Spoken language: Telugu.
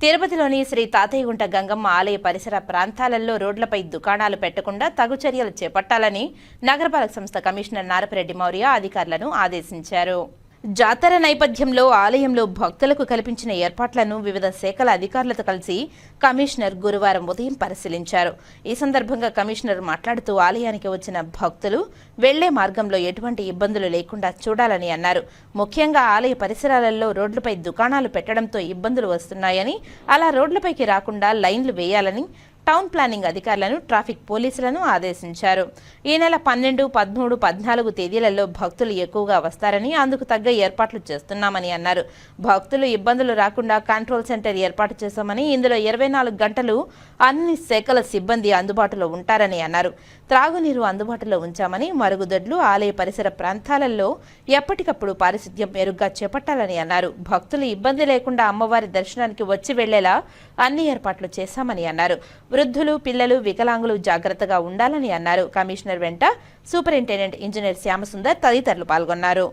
తిరుపతిలోని శ్రీ తాతయ్యగుంట గంగమ్మ ఆలయ పరిసర ప్రాంతాలలో రోడ్లపై దుకాణాలు పెట్టకుండా తగు చర్యలు చేపట్టాలని నగరపాలక సంస్థ కమిషనర్ నారపరెడ్డి మౌర్య అధికారులను ఆదేశించారు. జాతర నేపథ్యంలో ఆలయంలో భక్తులకు కల్పించిన ఏర్పాట్లను వివిధ శాఖల అధికారులతో కలిసి కమిషనర్ గురువారం ఉదయం పరిశీలించారు. ఈ సందర్భంగా కమిషనర్ మాట్లాడుతూ ఆలయానికి వచ్చిన భక్తులు వెళ్ళే మార్గంలో ఎటువంటి ఇబ్బందులు లేకుండా చూడాలని అన్నారు. ముఖ్యంగా ఆలయ పరిసరాలలో రోడ్లపై దుకాణాలు పెట్టడంతో ఇబ్బందులు వస్తున్నాయని అలా రోడ్లపైకి రాకుండా లైన్లు వేయాలని టౌన్ ప్లానింగ్ అధికారులను ట్రాఫిక్ పోలీసులను ఆదేశించారు. ఈ నెల పన్నెండు పదమూడు పద్నాలుగు తేదీలలో భక్తులు ఎక్కువగా వస్తారని అందుకు తగ్గ ఏర్పాట్లు చేస్తున్నామని అన్నారు. భక్తులు ఇబ్బందులు రాకుండా కంట్రోల్ సెంటర్ ఏర్పాటు చేశామని ఇందులో ఇరవై నాలుగు గంటలు అన్ని శాఖల సిబ్బంది అందుబాటులో ఉంటారని అన్నారు. త్రాగునీరు అందుబాటులో ఉంచామని మరుగుదొడ్లు ఆలయ పరిసర ప్రాంతాలలో ఎప్పటికప్పుడు పారిశుద్ధ్యం మెరుగ్గా చేపట్టాలని అన్నారు. భక్తులు ఇబ్బంది లేకుండా అమ్మవారి దర్శనానికి వచ్చి వెళ్ళేలా అన్ని ఏర్పాట్లు చేశామని అన్నారు. వృద్ధులు పిల్లలు వికలాంగులు జాగ్రత్తగా ఉండాలని అన్నారు. కమిషనర్ వెంట సూపరింటెండెంట్ ఇంజనీర్ శ్యామసుందర్ తదితరులు పాల్గొన్నారు.